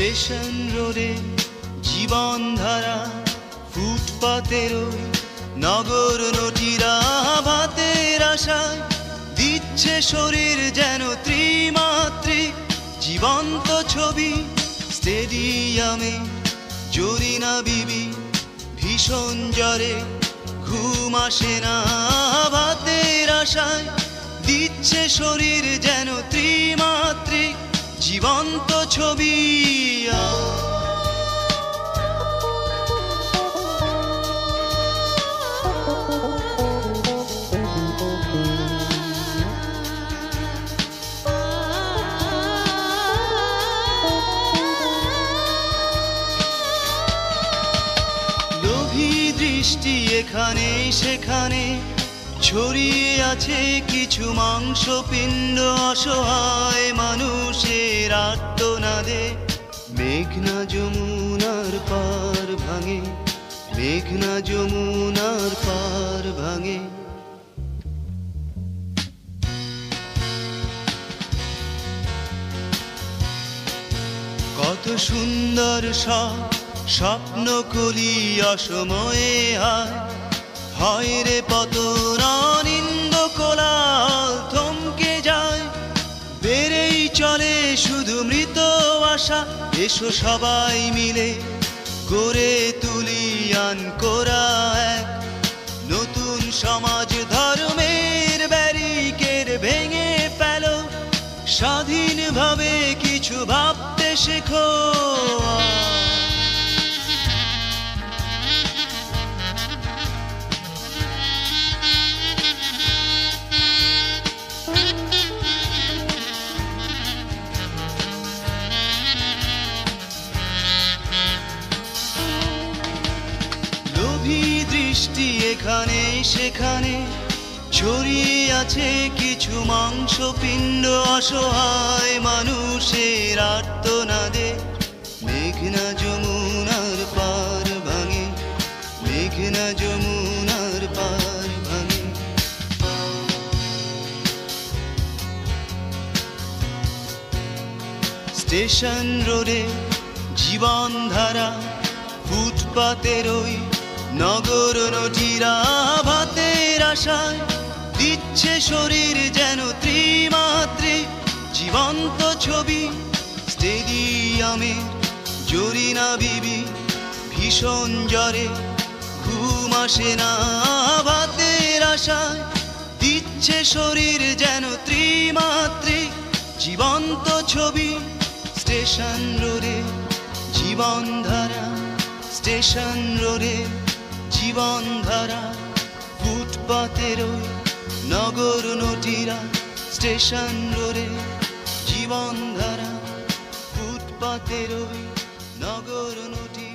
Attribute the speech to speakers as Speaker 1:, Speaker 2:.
Speaker 1: Station রোডে জীবন ধারা ফুটপাতের ওই নগর নটিরা ভাতের আশায় দিচ্ছে শরীর যেন ত্রিমাত্রিক। জীবন্ত ছবি, স্টেডিয়ামে জরিনা বিবি ভীষণ জ্বরে ঘুম আসে না। ভাতের আশায় দিচ্ছে শরীর যেন ত্রিমাত্রিক। জীবন্ত ছবি। দৃষ্টি এখানে সেখানে ছড়িয়ে আছে কিছু মাংসপিণ্ড অসহায় মানুষের আত্মনাদে মেঘনা যমুনার পার ভাঙে, মেঘনা যমুনার পার ভাঙে। কত সুন্দর সব স্বপ্ন কলি অসময়ে হয় চলে শুধু মৃত আশা, এসো সবাই মিলে করে তুলি আন করা এক। নতুন সমাজ ধর্মের ব্যারিকের ভেঙে পেল স্বাধীনভাবে কিছু ভাবতে শেখো। দৃষ্টি এখানে, সেখানে। ছড়িয়ে আছে কিছু মাংসপিণ্ড অসহায় মানুষের আর্তনাদে। মেঘনা যমুনার পার ভাঙে, মেঘনা যমুনার পার ভাঙে। স্টেশন রোডে জীবন ধারা ফুটপাতের ওই নগর নটিরা ভাতের আশায় দিচ্ছে শরীর যেন ত্রিমাত্রিক জীবন্ত ছবি স্টেডিয়ামে জরিনা বিবি, ভীষণ জ্বরে ঘুম আসে না। ভাতের আশায় দিচ্ছে শরীর যেন ত্রিমাত্রিক জীবন্ত ছবি, স্টেশন রোডে জীবন ধারা স্টেশন রোডে। জীবন ধারা ফুটপাতের ওই নগর নটিরা স্টেশন রোডে জীবন ধারা ফুটপাতের ওই নগর নটিরা